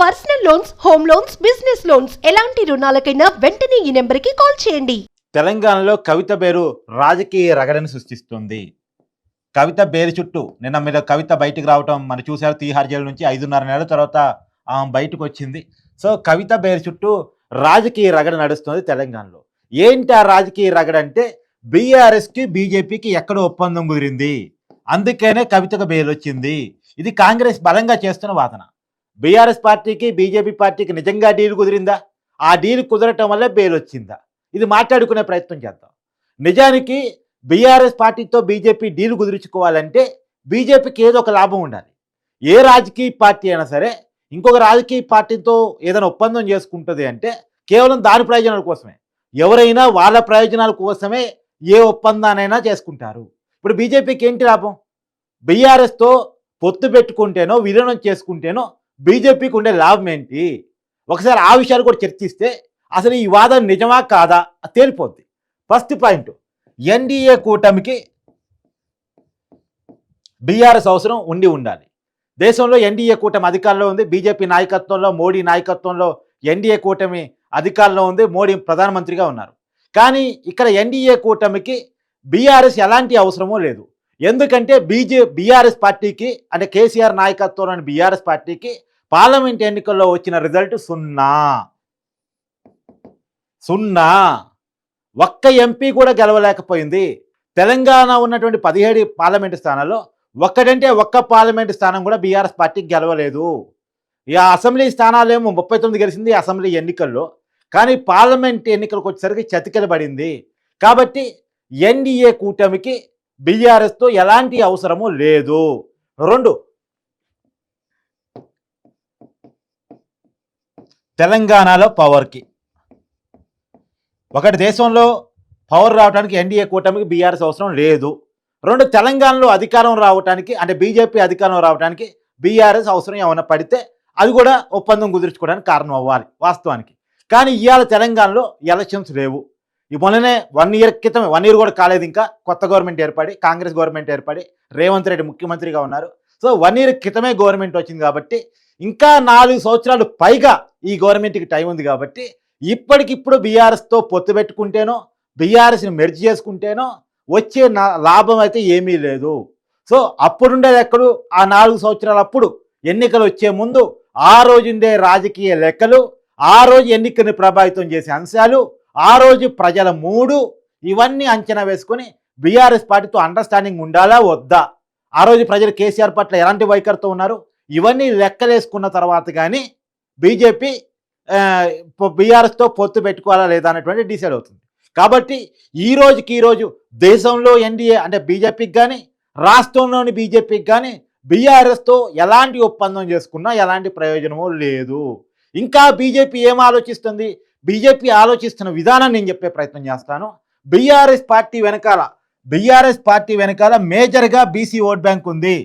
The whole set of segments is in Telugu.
Personal loans home loans business loans. ఎలాంటి రుణాలకైనా వెంటనే ఈ నెంబర్కి కాల్ చేయండి. తెలంగాణలో కవిత పేరు రాజకీయ రగడని సృష్టిస్తుంది. కవిత పేరు చుట్టూ నిన్న మీద కవిత బయటకు రావటం మనం చూసారు తీహార్ జైలు నుంచి ఐదున్నర నెలల తర్వాత ఆమె బయటకు వచ్చింది. సో కవిత పేరు చుట్టూ రాజకీయ రగడ నడుస్తుంది తెలంగాణలో. ఏంటి ఆ రాజకీయ రగడ అంటే బీఆర్ఎస్కి బీజేపీకి ఎక్కడ ఒప్పందం కుదిరింది. అందుకనే కవితకు బెయిల్ వచ్చింది ఇది కాంగ్రెస్ బలంగా చేస్తున్న వాదన. బీఆర్ఎస్ పార్టీకి బీజేపీ పార్టీకి నిజంగా డీల్ కుదిరిందా? ఆ డీల్ కుదరటం వల్లే బెయిల్ వచ్చిందా ఇది మాట్లాడుకునే ప్రయత్నం చేద్దాం. నిజానికి బీఆర్ఎస్ పార్టీతో బీజేపీ డీల్ కుదుర్చుకోవాలంటే బీజేపీకి ఏదో ఒక లాభం ఉండాలి. ఏ రాజకీయ పార్టీ అయినా సరే ఇంకొక రాజకీయ పార్టీతో ఏదైనా ఒప్పందం చేసుకుంటుంది అంటే కేవలం దాని ప్రయోజనాల కోసమే. ఎవరైనా వాళ్ళ ప్రయోజనాల కోసమే ఏ ఒప్పందానైనా చేసుకుంటారు. ఇప్పుడు బీజేపీకి ఏంటి లాభం? బీఆర్ఎస్తో పొత్తు పెట్టుకుంటేనో విలీనం చేసుకుంటేనో బీజేపీకి ఉండే లాభం ఏంటి? ఒకసారి ఆ విషయాలు కూడా చర్చిస్తే అసలు ఈ వాదం నిజమా కాదా? తేలిపోద్ది. ఫస్ట్ పాయింట్ ఎన్డీఏ కూటమికి బీఆర్ఎస్ అవసరం ఉండి ఉండాలి. దేశంలో ఎన్డీఏ కూటమి అధికారంలో ఉంది బీజేపీ నాయకత్వంలో మోడీ నాయకత్వంలో ఎన్డీఏ కూటమి అధికారంలో ఉంది మోడీ ప్రధానమంత్రిగా ఉన్నారు. కానీ ఇక్కడ ఎన్డీఏ కూటమికి బీఆర్ఎస్ ఎలాంటి అవసరమూ లేదు. ఎందుకంటే బీజే బీఆర్ఎస్ పార్టీకి అంటే కేసీఆర్ నాయకత్వంలోని బీఆర్ఎస్ పార్టీకి పార్లమెంట్ ఎన్నికల్లో వచ్చిన రిజల్ట్ సున్నా. సున్నా. ఒక్క ఎంపీ కూడా గెలవలేకపోయింది. తెలంగాణ ఉన్నటువంటి పదిహేడు పార్లమెంటు స్థానాల్లో ఒక్కటంటే ఒక్క పార్లమెంటు స్థానం కూడా బీఆర్ఎస్ పార్టీకి గెలవలేదు. ఈ అసెంబ్లీ స్థానాలేమో ముప్పై తొమ్మిది గెలిచింది అసెంబ్లీ ఎన్నికల్లో. కానీ పార్లమెంట్ ఎన్నికలకు వచ్చేసరికి చతికిలబడింది. కాబట్టి ఎన్డీఏ కూటమికి బీఆర్ఎస్తో ఎలాంటి అవసరము లేదు. రెండు తెలంగాణలో పవర్కి ఒకటి దేశంలో పవర్ రావడానికి ఎన్డీఏ కూటమికి బీఆర్ఎస్ అవసరం లేదు. రెండు తెలంగాణలో అధికారం రావడానికి అంటే బీజేపీ అధికారం రావడానికి బీఆర్ఎస్ అవసరం ఏమైనా పడితే అది కూడా ఒప్పందం కుదుర్చుకోవడానికి కారణం అవ్వాలి వాస్తవానికి. కానీ ఇవాళ తెలంగాణలో ఎలక్షన్స్ లేవు. ఈ మొన్ననే వన్ ఇయర్ క్రితం వన్ ఇయర్ కూడా కాలేదు ఇంకా కొత్త గవర్నమెంట్ ఏర్పడి కాంగ్రెస్ గవర్నమెంట్ ఏర్పడి రేవంత్ రెడ్డి ముఖ్యమంత్రిగా ఉన్నారు. సో వన్ ఇయర్ క్రితమే గవర్నమెంట్ వచ్చింది కాబట్టి ఇంకా నాలుగు సంవత్సరాలు పైగా ఈ గవర్నమెంట్కి టైం ఉంది కాబట్టి ఇప్పటికిప్పుడు బీఆర్ఎస్తో పొత్తు పెట్టుకుంటేనో బీఆర్ఎస్ని మెర్జ్ చేసుకుంటేనో వచ్చే నా లాభం అయితే ఏమీ లేదు. సో అప్పుడుండేది ఎక్కడు? ఆ నాలుగు సంవత్సరాలు అప్పుడు ఎన్నికలు వచ్చే ముందు ఆ రోజుండే రాజకీయ లెక్కలు ఆ రోజు ఎన్నికని ప్రభావితం చేసే అంశాలు ఆ రోజు ప్రజల మూడు ఇవన్నీ అంచనా వేసుకొని బీఆర్ఎస్ పార్టీతో అండర్స్టాండింగ్ ఉండాలా? వద్దా? ఆ రోజు ప్రజలు కేసీఆర్ పట్ల ఎలాంటి వైఖరితో ఉన్నారు? ఇవన్నీ లెక్కలేసుకున్న తర్వాత కానీ బీజేపీ బీఆర్ఎస్తో పొత్తు పెట్టుకోవాలా లేదా అనేటువంటి డిసైడ్ అవుతుంది. కాబట్టి ఈ రోజుకి ఈరోజు దేశంలో ఎన్డీఏ అంటే బీజేపీకి కానీ రాష్ట్రంలోని బీజేపీకి కానీ బీఆర్ఎస్తో ఎలాంటి ఒప్పందం చేసుకున్నా ఎలాంటి ప్రయోజనమో లేదు. ఇంకా బీజేపీ ఏం ఆలోచిస్తుంది? బీజేపీ ఆలోచిస్తున్న విధానం నేను చెప్పే ప్రయత్నం చేస్తాను. బీఆర్ఎస్ పార్టీ వెనకాల బీఆర్ఎస్ పార్టీ వెనకాల మేజర్గా బీసీ ఓట్ బ్యాంక్ ఉంది.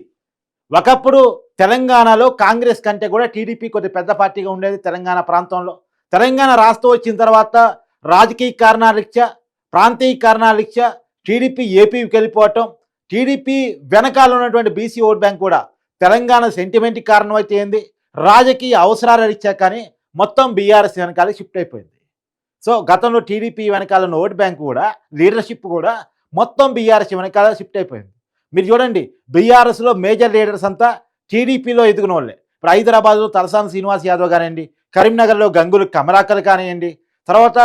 ఒకప్పుడు తెలంగాణలో కాంగ్రెస్ కంటే కూడా టీడీపీ కొద్ది పెద్ద పార్టీగా ఉండేది తెలంగాణ ప్రాంతంలో. తెలంగాణ రాష్ట్రం వచ్చిన తర్వాత రాజకీయ కారణాల రీత్యా ప్రాంతీయ కారణాల రీత్యా టీడీపీ ఏపీకి వెళ్ళిపోవటం టీడీపీ వెనకాల ఉన్నటువంటి బీసీ ఓట్ బ్యాంక్ కూడా తెలంగాణ సెంటిమెంట్ కారణం అయితే ఏంది? రాజకీయ అవసరాల రీత్యా కానీ మొత్తం బీఆర్ఎస్ వెనకాల షిఫ్ట్ అయిపోయింది. సో గతంలో టీడీపీ వెనకాల ఉన్న ఓట్ బ్యాంక్ కూడా లీడర్షిప్ కూడా మొత్తం బీఆర్ఎస్ వెనకాల షిఫ్ట్ అయిపోయింది. మీరు చూడండి బీఆర్ఎస్లో మేజర్ లీడర్స్ అంతా టీడీపీలో ఎదుగున వాళ్ళే ఇప్పుడు హైదరాబాద్లో తలసాని శ్రీనివాస్ యాదవ్ కానివ్వండి కరీంనగర్లో గంగులు కమలాకర్ కానివ్వండి తర్వాత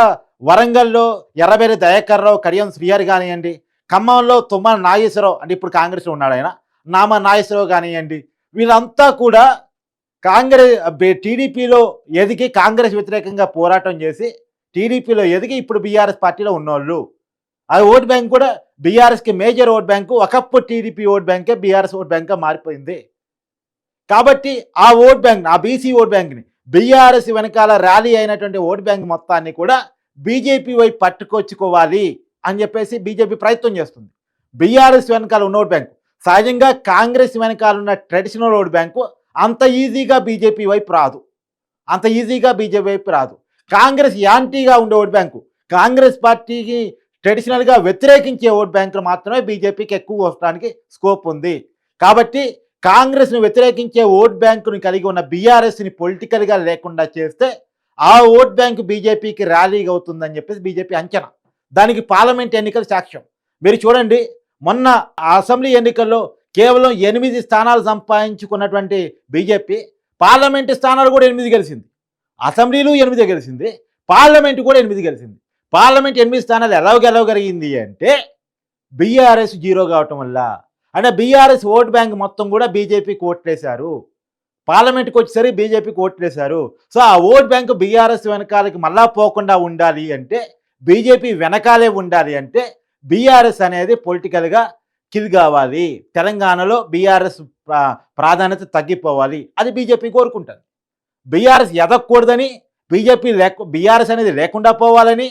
వరంగల్లో ఎర్రబేరి దయాకర్ రావు కడియం శ్రీహరి కానివ్వండి ఖమ్మంలో తుమ్మల నాగేశ్వరరావు అంటే ఇప్పుడు కాంగ్రెస్లో ఉన్నాడు ఆయన నామ నాగేశ్వరరావు కానివ్వండి వీళ్ళంతా కూడా కాంగ్రెస్ టీడీపీలో ఎదిగి కాంగ్రెస్ వ్యతిరేకంగా పోరాటం చేసి టీడీపీలో ఎదిగి ఇప్పుడు బీఆర్ఎస్ పార్టీలో ఉన్నోళ్ళు. ఆ ఓటు బ్యాంక్ కూడా బీఆర్ఎస్కి మేజర్ ఓట్ బ్యాంకు ఒకప్పుడు టీడీపీ ఓట్ బ్యాంకే బీఆర్ఎస్ ఓట్ బ్యాంక్గా మారిపోయింది. కాబట్టి ఆ ఓట్ బ్యాంక్ ఆ బీసీ ఓట్ బ్యాంక్ని బీఆర్ఎస్ వెనకాల ర్యాలీ అయినటువంటి ఓట్ బ్యాంక్ మొత్తాన్ని కూడా బీజేపీ వైపు పట్టుకొచ్చుకోవాలి అని చెప్పేసి బీజేపీ ప్రయత్నం చేస్తుంది. బీఆర్ఎస్ వెనకాల ఉన్న ఓట్ బ్యాంకు సహజంగా కాంగ్రెస్ వెనకాల ఉన్న ట్రెడిషనల్ ఓట్ బ్యాంకు అంత ఈజీగా బీజేపీ వైపు రాదు. అంత ఈజీగా బీజేపీ వైపు రాదు. కాంగ్రెస్ యాంటీగా ఉండే ఓట్ బ్యాంకు కాంగ్రెస్ పార్టీకి ట్రెడిషనల్గా వ్యతిరేకించే ఓట్ బ్యాంకులు మాత్రమే బీజేపీకి ఎక్కువ వస్తానికి స్కోప్ ఉంది. కాబట్టి కాంగ్రెస్ను వ్యతిరేకించే ఓట్ బ్యాంకుని కలిగి ఉన్న బీఆర్ఎస్ని పొలిటికల్గా లేకుండా చేస్తే ఆ ఓట్ బ్యాంకు బీజేపీకి ర్యాలీగా అవుతుందని చెప్పేసి బీజేపీ అంచనా. దానికి పార్లమెంట్ ఎన్నికలు సాక్ష్యం. మీరు చూడండి మొన్న అసెంబ్లీ ఎన్నికల్లో కేవలం ఎనిమిది స్థానాలు సంపాదించుకున్నటువంటి బీజేపీ పార్లమెంటు స్థానాలు కూడా ఎనిమిది గెలిచింది. అసెంబ్లీలు ఎనిమిది గెలిచింది పార్లమెంటు కూడా ఎనిమిది గెలిచింది. పార్లమెంట్ ఎనిమిది స్థానాలు ఎలా గెలవగలిగింది అంటే బీఆర్ఎస్ జీరో కావటం వల్ల. అంటే బీఆర్ఎస్ ఓట్ బ్యాంక్ మొత్తం కూడా బీజేపీకి ఓట్లేశారు. పార్లమెంట్కి వచ్చేసరికి బీజేపీకి ఓట్లేశారు. సో ఆ ఓట్ బ్యాంక్ బీఆర్ఎస్ వెనకాలకి మళ్ళా పోకుండా ఉండాలి అంటే బీజేపీ వెనకాలే ఉండాలి అంటే బీఆర్ఎస్ అనేది పొలిటికల్గా కిల్ కావాలి. తెలంగాణలో బీఆర్ఎస్ ప్రాధాన్యత తగ్గిపోవాలి. అది బీజేపీ కోరుకుంటుంది. బీఆర్ఎస్ ఎదగకూడదని బీజేపీ లేక బీఆర్ఎస్ అనేది లేకుండా పోవాలని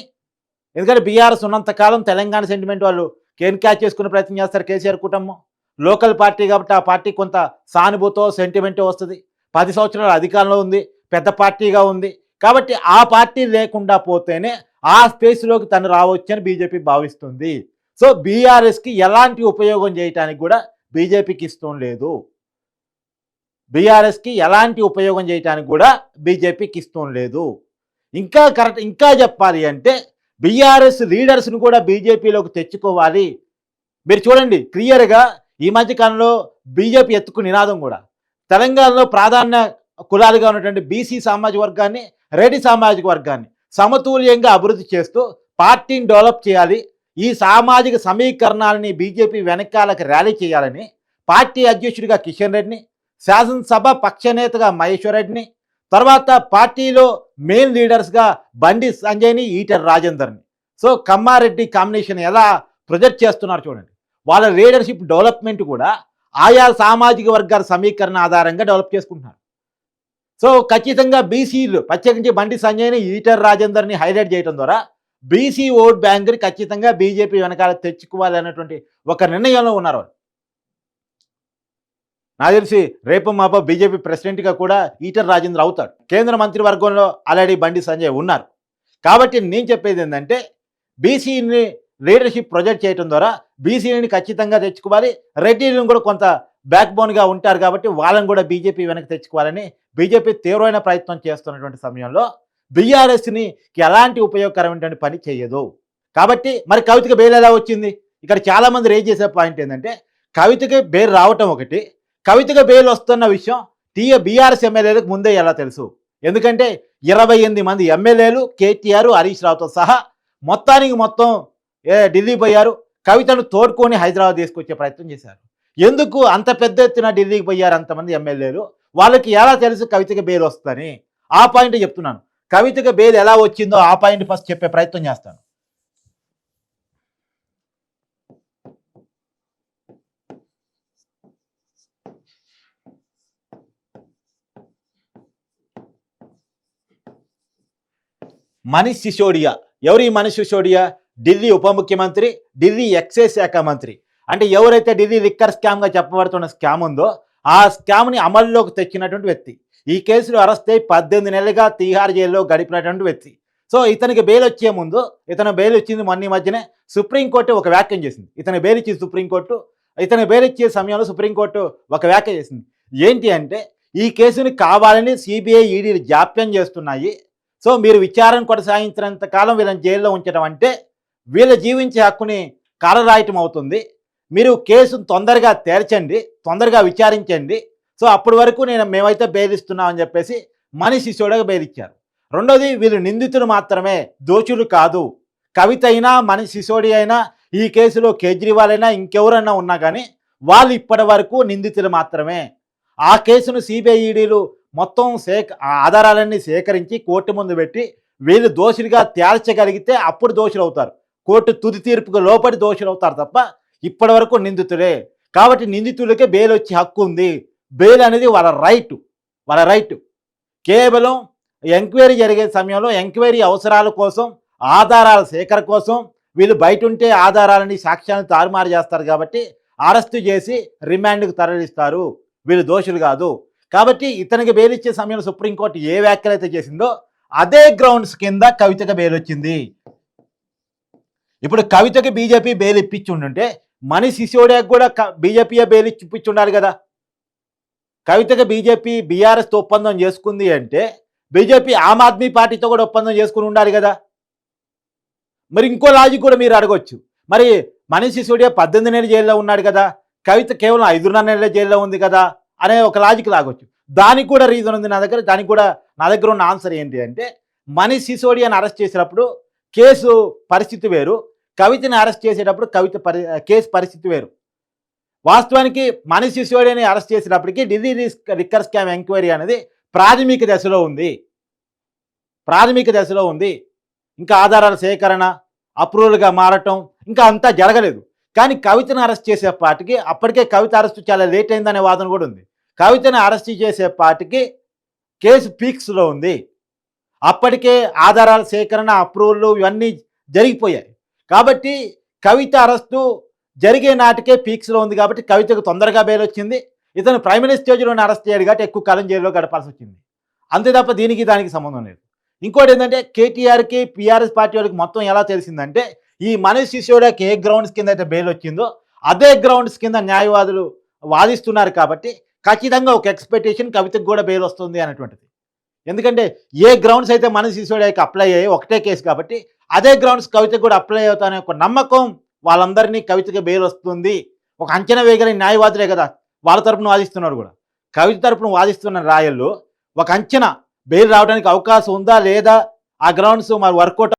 ఎందుకంటే బీఆర్ఎస్ ఉన్నంతకాలం తెలంగాణ సెంటిమెంట్ వాళ్ళు కేన్ క్యాచ్ చేసుకునే ప్రయత్నం చేస్తారు కేసీఆర్ కుటుంబం. లోకల్ పార్టీ కాబట్టి ఆ పార్టీ కొంత సానుభూతో సెంటిమెంటో వస్తుంది. పది సంవత్సరాల అధికారంలో ఉంది పెద్ద పార్టీగా ఉంది. కాబట్టి ఆ పార్టీ లేకుండా పోతేనే ఆ స్పేస్లోకి తను రావచ్చని బీజేపీ భావిస్తుంది. సో బీఆర్ఎస్కి ఎలాంటి ఉపయోగం చేయటానికి కూడా బీజేపీకి ఇష్టం లేదు. బీఆర్ఎస్కి ఎలాంటి ఉపయోగం చేయటానికి కూడా బీజేపీకి ఇష్టం లేదు. ఇంకా కరెక్ట్ ఇంకా చెప్పాలి అంటే బీఆర్ఎస్ లీడర్స్ను కూడా బీజేపీలోకి తెచ్చుకోవాలి. మీరు చూడండి క్లియర్గా ఈ మధ్య కాలంలో బీజేపీ ఎత్తుకు నినాదం కూడా. తెలంగాణలో ప్రాధాన్య కులాలుగా ఉన్నటువంటి బీసీ సామాజిక వర్గాన్ని రెడ్డి సామాజిక వర్గాన్ని సమతుల్యంగా అభివృద్ధి చేస్తూ పార్టీని డెవలప్ చేయాలి. ఈ సామాజిక సమీకరణాలని బీజేపీ వెనకాలకు ర్యాలీ చేయాలని పార్టీ అధ్యక్షుడిగా కిషన్ రెడ్డిని శాసనసభ పక్షనేతగా మహేశ్వర్ రెడ్డిని తర్వాత పార్టీలో మెయిన్ లీడర్స్గా బండి సంజయ్ని ఈటర్ రాజేందర్ని. సో కమ్మారెడ్డి కాంబినేషన్ ఎలా ప్రొజెక్ట్ చేస్తున్నారు చూడండి. వాళ్ళ లీడర్షిప్ డెవలప్మెంట్ కూడా ఆయా సామాజిక వర్గాల సమీకరణ ఆధారంగా డెవలప్ చేసుకుంటున్నారు. సో ఖచ్చితంగా బీసీలు ప్రత్యేకించి బండి సంజయ్ని ఈటర్ రాజేందర్ని హైలైట్ చేయడం ద్వారా బీసీ ఓట్ బ్యాంక్ని ఖచ్చితంగా బీజేపీ వెనకాల తెచ్చుకోవాలి అన్నటువంటి ఒక నిర్ణయంలో ఉన్నారు వాళ్ళు. నాకు తెలిసి రేపు మాప బీజేపీ ప్రెసిడెంట్గా కూడా ఈటర్ రాజేంద్ర అవుతాడు. కేంద్ర మంత్రివర్గంలో ఆల్రెడీ బండి సంజయ్ ఉన్నారు. కాబట్టి నేను చెప్పేది ఏంటంటే బీసీని లీడర్షిప్ ప్రొజెక్ట్ చేయడం ద్వారా బీసీని ఖచ్చితంగా తెచ్చుకోవాలి. రెడ్డిలను కూడా కొంత బ్యాక్ బోన్గా ఉంటారు కాబట్టి వాళ్ళని కూడా బీజేపీ వెనక్కి తెచ్చుకోవాలని బీజేపీ తీవ్రమైన ప్రయత్నం చేస్తున్నటువంటి సమయంలో బీఆర్ఎస్ని ఎలాంటి ఉపయోగకరమైనటువంటి పని చేయదు. కాబట్టి మరి కవితకి బెయిల్ ఎలా వచ్చింది? ఇక్కడ చాలామంది రేజ్ చేసే పాయింట్ ఏంటంటే కవితకి బెయిల్ రావటం ఒకటి కవితకు బెయిల్ వస్తున్న విషయం టీఏ బీఆర్ఎస్ ఎమ్మెల్యేలకు ముందే ఎలా తెలుసు? ఎందుకంటే ఇరవై ఎనిమిది మంది ఎమ్మెల్యేలు కేటీఆర్ హరీష్ రావుతో సహా మొత్తానికి మొత్తం ఏ ఢిల్లీ పోయారు. కవితను తోడుకొని హైదరాబాద్ తీసుకొచ్చే ప్రయత్నం చేశారు. ఎందుకు అంత పెద్ద ఎత్తున ఢిల్లీకి పోయారు అంతమంది ఎమ్మెల్యేలు? వాళ్ళకి ఎలా తెలుసు కవితకి బెయిల్ వస్తుందని ఆ పాయింట్ చెప్తున్నాను. కవితకి బెయిల్ ఎలా వచ్చిందో ఆ పాయింట్ ఫస్ట్ చెప్పే ప్రయత్నం చేస్తాను. మనీష్ సిసోడియా. ఎవరు ఈ మనీష్ సిసోడియా? ఢిల్లీ ఉప ముఖ్యమంత్రి ఢిల్లీ ఎక్సైజ్ శాఖ మంత్రి. అంటే ఎవరైతే ఢిల్లీ లిక్కర్ స్కామ్గా చెప్పబడుతున్న స్కామ్ ఉందో ఆ స్కామ్ని అమల్లోకి తెచ్చినటువంటి వ్యక్తి. ఈ కేసులో అరెస్ట్ అయి పద్దెనిమిది నెలలుగా తీహార్ జైల్లో గడిపినటువంటి వ్యక్తి. సో ఇతనికి బెయిల్ వచ్చే ముందు ఇతను బెయిల్ వచ్చింది మొన్న ఈ మధ్యనే సుప్రీంకోర్టు ఒక వ్యాఖ్యం చేసింది. ఇతను బెయిల్ ఇచ్చింది సుప్రీంకోర్టు. ఇతను బెయిల్ ఇచ్చే సమయంలో సుప్రీంకోర్టు ఒక వ్యాఖ్య చేసింది. ఏంటి అంటే ఈ కేసుని కావాలని సిబిఐ ఈడీలు జాప్యం చేస్తున్నాయి. సో మీరు విచారణ కొనసాగించినంత కాలం వీళ్ళని జైల్లో ఉంచడం అంటే వీళ్ళ జీవించే హక్కుని కాలరాయటం అవుతుంది. మీరు కేసును తొందరగా తేల్చండి తొందరగా విచారించండి. సో అప్పటి వరకు నేను మేమైతే బెయిల్ చెప్పేసి మనిషి శిశువుడిగా బెయిల్ రెండోది వీళ్ళు నిందితులు మాత్రమే దోషులు కాదు. కవిత అయినా మనిషి శిశోడి అయినా ఈ కేసులో కేజ్రీవాల్ అయినా ఇంకెవరైనా ఉన్నా కానీ వాళ్ళు ఇప్పటి వరకు నిందితులు మాత్రమే. ఆ కేసును సిబిఐ ఈడీలు మొత్తం సేక ఆ ఆధారాలన్నీ సేకరించి కోర్టు ముందు పెట్టి వీళ్ళు దోషులుగా తేల్చగలిగితే అప్పుడు దోషులు అవుతారు కోర్టు తుది తీర్పుకు లోపడి దోషులు అవుతారు తప్ప ఇప్పటి వరకు నిందితులే. కాబట్టి నిందితులకే బెయిల్ వచ్చే హక్కు ఉంది. బెయిల్ అనేది వాళ్ళ రైట్ వాళ్ళ రైట్. కేవలం ఎంక్వైరీ జరిగే సమయంలో ఎంక్వైరీ అవసరాల కోసం ఆధారాల సేకరణ కోసం వీళ్ళు బయట ఉంటే ఆధారాలని సాక్ష్యాలను తారుమారు చేస్తారు కాబట్టి అరెస్టు చేసి రిమాండ్కు తరలిస్తారు. వీళ్ళు దోషులు కాదు. కాబట్టి ఇతనికి బెయిల్ ఇచ్చే సమయంలో సుప్రీంకోర్టు ఏ వ్యాఖ్యలు అయితే చేసిందో అదే గ్రౌండ్స్ కింద కవితకు బెయిల్ వచ్చింది ఇప్పుడు కవితకి బీజేపీ బెయిల్ ఇప్పించి ఉండుంటే మనీ సిసోడియాకి కూడా బీజేపీ బెయిల్ ఇప్పించుండాలి కదా. కవితకి బీజేపీ బీఆర్ఎస్తో ఒప్పందం చేసుకుంది అంటే బీజేపీ ఆమ్ ఆద్మీ పార్టీతో కూడా ఒప్పందం చేసుకుని ఉండాలి కదా. మరి ఇంకో లాజిక్ కూడా మీరు అడగొచ్చు. మరి మణి సిసోడియా పద్దెనిమిది నెలల జైల్లో ఉన్నాడు కదా. కవిత కేవలం ఐదున్నర నెలల జైల్లో ఉంది కదా. అనే ఒక లాజిక్ లాగొచ్చు. దానికి కూడా రీజన్ ఉంది నా దగ్గర దానికి కూడా నా దగ్గర ఉన్న ఆన్సర్ ఏంటి అంటే మనీష్ సిసోడియాని అరెస్ట్ చేసినప్పుడు కేసు పరిస్థితి వేరు. కవితని అరెస్ట్ చేసేటప్పుడు కవిత పరి కేసు పరిస్థితి వేరు. వాస్తవానికి మనీష్ సిసోడియాని అరెస్ట్ చేసినప్పటికీ డిజీ రిస్క్ లిక్కర్ స్కామ్ ఎంక్వైరీ అనేది ప్రాథమిక దశలో ఉంది. ప్రాథమిక దశలో ఉంది. ఇంకా ఆధారాల సేకరణ అప్రూవల్గా మారటం ఇంకా అంతా జరగలేదు. కానీ కవితను అరెస్ట్ చేసేపాటికి అప్పటికే కవిత అరెస్ట్ చాలా లేట్ అయిందనే వాదన కూడా ఉంది. కవితను అరెస్ట్ చేసే పాటికి కేసు పీక్స్లో ఉంది. అప్పటికే ఆధారాల సేకరణ అప్రూవల్ ఇవన్నీ జరిగిపోయాయి. కాబట్టి కవిత అరెస్టు జరిగే నాటికే పీక్స్లో ఉంది కాబట్టి కవితకు తొందరగా బెయిల్ వచ్చింది. ఇతను ప్రైమ్ స్టేజ్లోనే అరెస్ట్ చేయడు కాబట్టి ఎక్కువ కాలం జైల్లో గడపాల్సి వచ్చింది అంతే తప్ప దీనికి దానికి సంబంధం లేదు. ఇంకోటి ఏంటంటే కేటీఆర్కి పీఆర్ఎస్ పార్టీ వాళ్ళకి మొత్తం ఎలా తెలిసిందంటే ఈ మనీష్ సిసోడియాకి ఏ గ్రౌండ్స్ కింద అయితే బెయిల్ వచ్చిందో అదే గ్రౌండ్స్ కింద న్యాయవాదులు వాదిస్తున్నారు కాబట్టి ఖచ్చితంగా ఒక ఎక్స్పెక్టేషన్ కవితకు కూడా బెయిల్ వస్తుంది అనేటువంటిది. ఎందుకంటే ఏ గ్రౌండ్స్ అయితే మనసు సిసోడియాకి అప్లై అయ్యాయి ఒకటే కేసు కాబట్టి అదే గ్రౌండ్స్ కవితకు కూడా అప్లై అవుతానే ఒక నమ్మకం వాళ్ళందరినీ కవితకి బెయిల్ వస్తుంది. ఒక అంచనా వేయగలిగిన న్యాయవాదులే కదా వాళ్ళ తరపున వాదిస్తున్నారు కూడా. కవిత తరపున వాదిస్తున్న రాయల్లో ఒక అంచనా బెయిల్ రావడానికి అవకాశం ఉందా లేదా? ఆ గ్రౌండ్స్ మరి వర్కౌట్